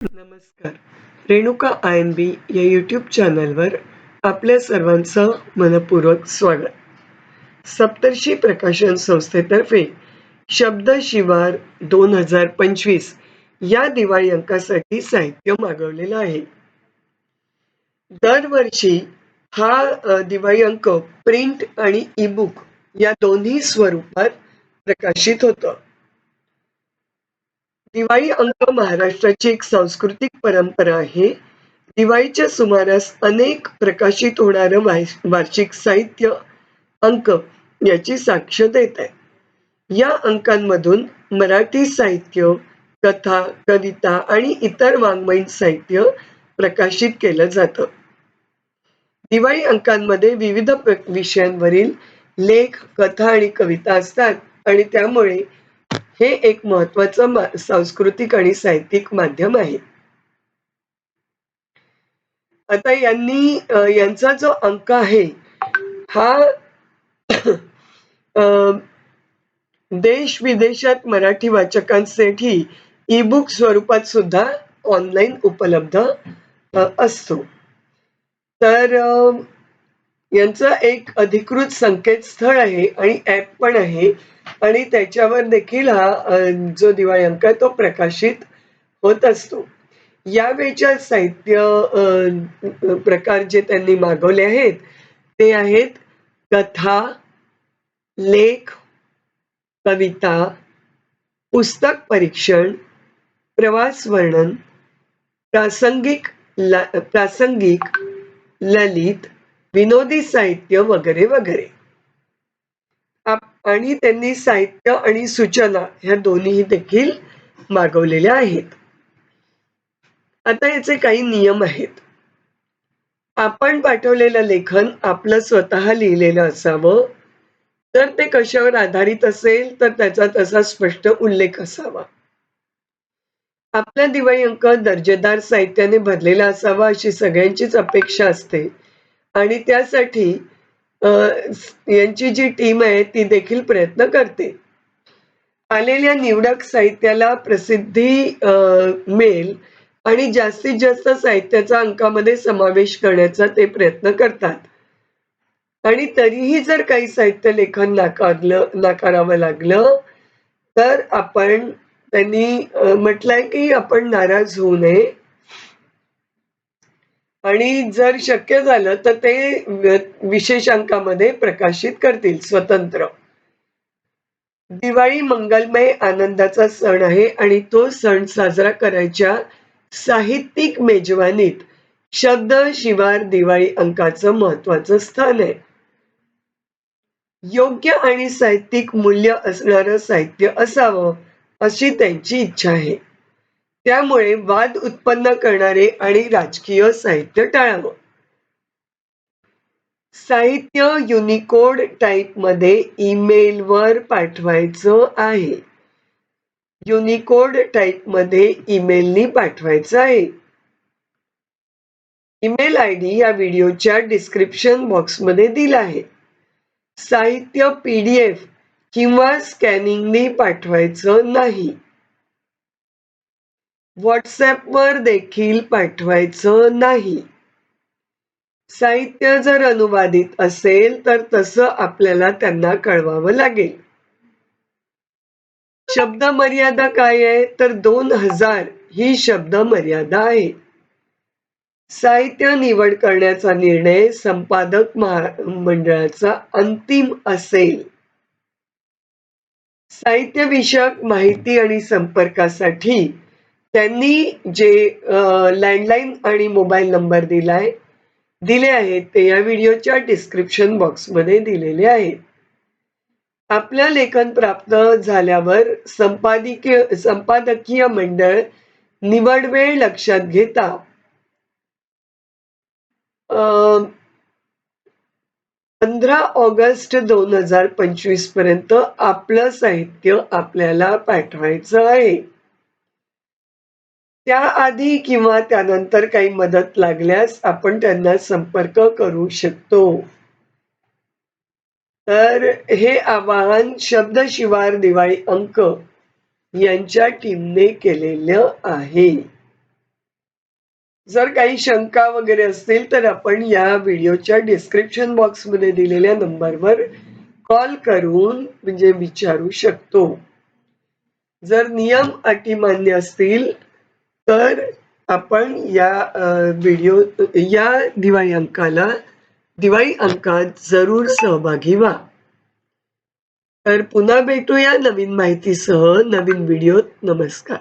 नमस्कार. Renuka I am बी या YouTube चॅनलवर आपल्या सर्वांचं मनपूर्वक स्वागत. सप्तर्षी प्रकाशन संस्थेतर्फे शब्द शिवार दोन हजार पंचवीस या दिवाळी अंकासाठी साहित्य मागवलेलं आहे. दरवर्षी हा दिवाळी अंक प्रिंट आणि ई बुक या दोन्ही स्वरूपात प्रकाशित होतं. दिवाळी अंक महाराष्ट्राची एक सांस्कृतिक परंपरा आहे. दिवाळीच्या सुमारास अनेक प्रकाशित होणारं वार्षिक साहित्य अंक याची साक्ष देत आहे. या अंकांमधून मराठी साहित्य कथा कविता आणि इतर वाङ्मयीन साहित्य प्रकाशित केलं जातं. दिवाळी अंकांमध्ये विविध विषयांवरील लेख कथा आणि कविता असतात आणि त्यामुळे हे एक महत्वाचं सांस्कृतिक आणि साहित्यिक माध्यम आहे. आता यांनी यांचा जो अंक आहे हा देश विदेशात मराठी वाचकांसाठी ई बुक स्वरूपात सुद्धा ऑनलाईन उपलब्ध असतो. तर यांचं एक अधिकृत संकेतस्थळ आहे आणि ऍप पण आहे. आणि त्याच्यावर देखील हा जो दिवाळी अंक आहे तो प्रकाशित होत असतो. यावेळच्या साहित्य प्रकार जे त्यांनी मागवले आहेत ते आहेत कथा लेख कविता पुस्तक परीक्षण प्रवास वर्णन प्रासंगिक प्रासंगिक ललित विनोदी साहित्य वगैरे वगैरे. आणि त्यांनी साहित्य आणि सूचना ह्या दोन्ही देखील मागवलेल्या आहेत. आता याचे काही नियम आहेत. आपण पाठवलेलं लेखन आपलं स्वतः लिहिलेलं असावं. तर ते कशावर आधारित असेल तर त्याचा तसा स्पष्ट उल्लेख असावा. आपला दिवाळी अंक दर्जेदार साहित्याने भरलेला असावा अशी सगळ्यांचीच अपेक्षा असते. आणि त्यासाठी यांची जी टीम आहे ती देखील प्रयत्न करते. आलेल्या निवडक साहित्याला प्रसिद्धी मिळेल आणि जास्तीत जास्त साहित्याचा अंकामध्ये समावेश करण्याचा ते प्रयत्न करतात. आणि तरीही जर काही साहित्य लेखन नाकारलं नाकारावं लागलं तर आपण त्यांनी म्हटलंय की आपण नाराज होऊ नये. आणि जर शक्य झालं तर ते विशेषांकामध्ये विशेष अंकामध्ये प्रकाशित करतील स्वतंत्र. दिवाळी मंगलमय आनंदाचा सण आहे आणि तो सण साजरा करायच्या साहित्यिक मेजवानीत शब्द शिवार दिवाळी अंकाचं महत्वाचं स्थान आहे. योग्य आणि साहित्यिक मूल्य असणारं साहित्य असावं अशी त्यांची इच्छा आहे. त्यामुळे वाद उत्पन्न करणारे आणि राजकीय साहित्य टाळावं. साहित्य युनिकोड टाईपमध्ये ईमेलवर पाठवायचं आहे. युनिकोड टाईपमध्ये ईमेलनी पाठवायचं आहे. ईमेल आय डी या व्हिडिओच्या डिस्क्रिप्शन बॉक्समध्ये दिला आहे. साहित्य पीडीएफ किंवा स्कॅनिंगनी पाठवायचं नाही. व्हॉट्सॲपवर देखील पाठवायचं नाही. साहित्य जर अनुवादित असेल तर तसं आपल्याला त्यांना कळवावं लागेल. शब्द मर्यादा काय आहे? तर दोन हजार ही शब्द मर्यादा आहे. साहित्य निवड करण्याचा निर्णय संपादक मंडळाचा अंतिम असेल. साहित्य विषयक माहिती आणि संपर्कासाठी त्यांनी जे लँडलाईन आणि मोबाईल नंबर दिलाय दिले आहेत ते या व्हिडिओच्या डिस्क्रिप्शन बॉक्समध्ये दिलेले आहेत. आपल्या लेखन प्राप्त झाल्यावर संपादकीय संपादकीय मंडळ निवड वेळ लक्षात घेता. पंधरा ऑगस्ट दोन हजार पंचवीसपर्यंत आपलं साहित्य आपल्याला पाठवायचं आहे. त्याआधी किंवा त्यानंतर काही मदत लागल्यास आपण त्यांना संपर्क करू शकतो. तर हे आवाहन शब्द शिवार दिवाळी अंक यांच्या टीमने केलेलं आहे. जर काही शंका वगैरे असतील तर आपण या व्हिडिओच्या डिस्क्रिप्शन बॉक्समध्ये दिलेल्या नंबरवर कॉल करून म्हणजे विचारू शकतो. जर नियम अटी मान्य असतील तर आपण या व्हिडिओ या दिवाळी अंकाला दिवाळी अंकात जरूर सहभागी व्हा. तर पुन्हा भेटूया नवीन माहितीसह नवीन व्हिडिओत नमस्कार.